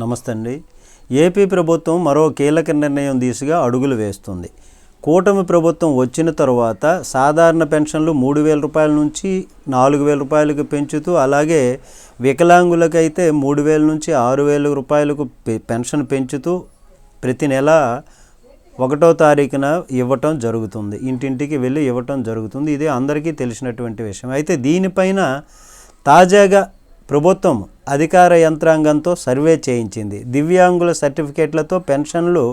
నమస్తే అండి. ఏపీ ప్రభుత్వం మరో కీలక నిర్ణయం దిశగా అడుగులు వేస్తుంది. కూటమి ప్రభుత్వం వచ్చిన తరువాత సాధారణ పెన్షన్లు మూడు వేల రూపాయల నుంచి నాలుగు వేల రూపాయలకు పెంచుతూ అలాగే వికలాంగులకైతే మూడు వేల నుంచి ఆరు వేల రూపాయలకు పె- పెన్షన్ పెంచుతూ ప్రతి నెల ఒకటో తారీఖున ఇవ్వటం జరుగుతుంది. ఇంటింటికి వెళ్ళి ఇవ్వటం జరుగుతుంది. ఇది అందరికీ తెలిసినటువంటి విషయం. అయితే దీనిపైన తాజాగా ప్రభుత్వం అధికార యంత్రాంగంతో సర్వే చేయించింది. దివ్యాంగుల సర్టిఫికేట్లతో పెన్షన్లు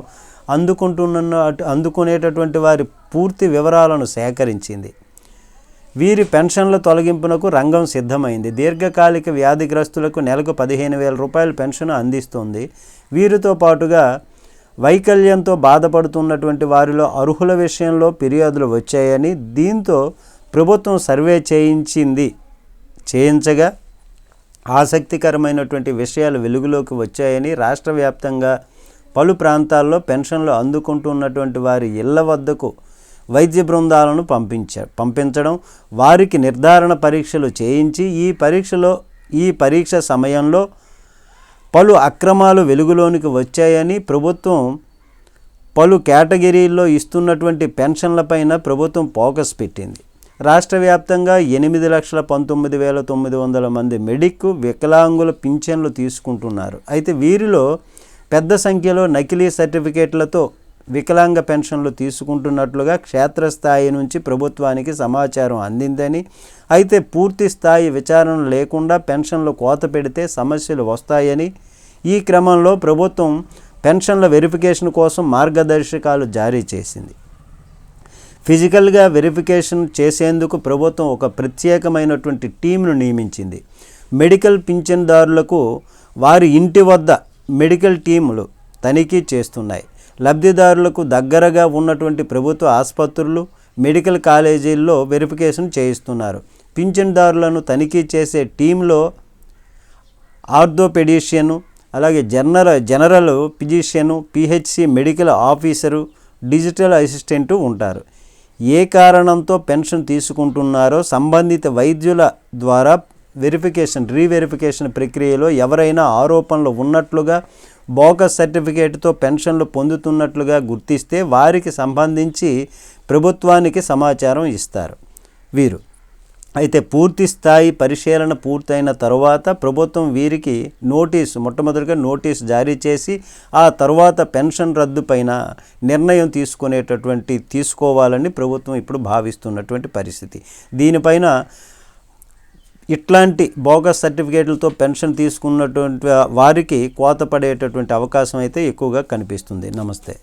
అందుకుంటున్న అందుకునేటటువంటి వారి పూర్తి వివరాలను సేకరించింది. వీరి పెన్షన్ల తొలగింపునకు రంగం సిద్ధమైంది. దీర్ఘకాలిక వ్యాధిగ్రస్తులకు నెలకు పదిహేను వేల రూపాయల పెన్షన్ అందిస్తుంది. వీరితో పాటుగా వైకల్యంతో బాధపడుతున్నటువంటి వారిలో అర్హుల విషయంలో ఫిర్యాదులు వచ్చాయని దీంతో ప్రభుత్వం సర్వే చేయించింది. చేయించగా ఆసక్తికరమైనటువంటి విషయాలు వెలుగులోకి వచ్చాయని రాష్ట్ర వ్యాప్తంగా పలు ప్రాంతాల్లో పెన్షన్లు అందుకుంటున్నటువంటి వారి ఇళ్ళ వద్దకు వైద్య బృందాలను పంపించ పంపించడం వారికి నిర్ధారణ పరీక్షలు చేయించి ఈ పరీక్షలో ఈ పరీక్ష సమయంలో పలు అక్రమాలు వెలుగులోనికి వచ్చాయని ప్రభుత్వం పలు కేటగిరీల్లో ఇస్తున్నటువంటి పెన్షన్లపైన ప్రభుత్వం ఫోకస్ పెట్టింది. రాష్ట్ర వ్యాప్తంగా ఎనిమిది లక్షల పంతొమ్మిది వేల తొమ్మిది వందల మంది మెడిక్ వికలాంగుల పింఛన్లు తీసుకుంటున్నారు. అయితే వీరిలో పెద్ద సంఖ్యలో నకిలీ సర్టిఫికేట్లతో వికలాంగ పెన్షన్లు తీసుకుంటున్నట్లుగా క్షేత్రస్థాయి నుంచి ప్రభుత్వానికి సమాచారం అందిందని అయితే పూర్తి స్థాయి విచారణ లేకుండా పెన్షన్లు కోత పెడితే సమస్యలు వస్తాయని ఈ క్రమంలో ప్రభుత్వం పెన్షన్ల వెరిఫికేషన్ కోసం మార్గదర్శకాలు జారీ చేసింది. ఫిజికల్గా వెరిఫికేషన్ చేసేందుకు ప్రభుత్వం ఒక ప్రత్యేకమైనటువంటి టీంను నియమించింది. మెడికల్ పింఛన్దారులకు వారి ఇంటి వద్ద మెడికల్ టీములు తనిఖీ చేస్తున్నాయి. లబ్ధిదారులకు దగ్గరగా ఉన్నటువంటి ప్రభుత్వ ఆసుపత్రులు మెడికల్ కాలేజీల్లో వెరిఫికేషన్ చేయిస్తున్నారు. పింఛన్దారులను తనిఖీ చేసే టీంలో ఆర్థోపెడిషియను అలాగే general general physician PHC medical officer digital assistant ఉంటారు. ఏ కారణంతో పెన్షన్ తీసుకుంటున్నారో సంబంధిత వైద్యుల ద్వారా వెరిఫికేషన్ రీవెరిఫికేషన్ ప్రక్రియలో ఎవరైనా ఆరోపణలు ఉన్నట్లుగా బోగస్ సర్టిఫికేట్తో పెన్షన్లు పొందుతున్నట్లుగా గుర్తిస్తే వారికి సంబంధించి ప్రభుత్వానికి సమాచారం ఇస్తారు. వీరు అయితే పూర్తి స్థాయి పరిశీలన పూర్తయిన తర్వాత ప్రభుత్వం వీరికి నోటీసు మొట్టమొదటిగా నోటీసు జారీ చేసి ఆ తర్వాత పెన్షన్ రద్దు పైన నిర్ణయం తీసుకునేటటువంటి తీసుకోవాలని ప్రభుత్వం ఇప్పుడు భావిస్తున్నటువంటి పరిస్థితి. దీనిపైన ఇట్లాంటి బోగస్ సర్టిఫికేట్లతో పెన్షన్ తీసుకున్నటువంటి వారికి కోత పడేటటువంటి అవకాశం అయితే ఎక్కువగా కనిపిస్తుంది. నమస్తే.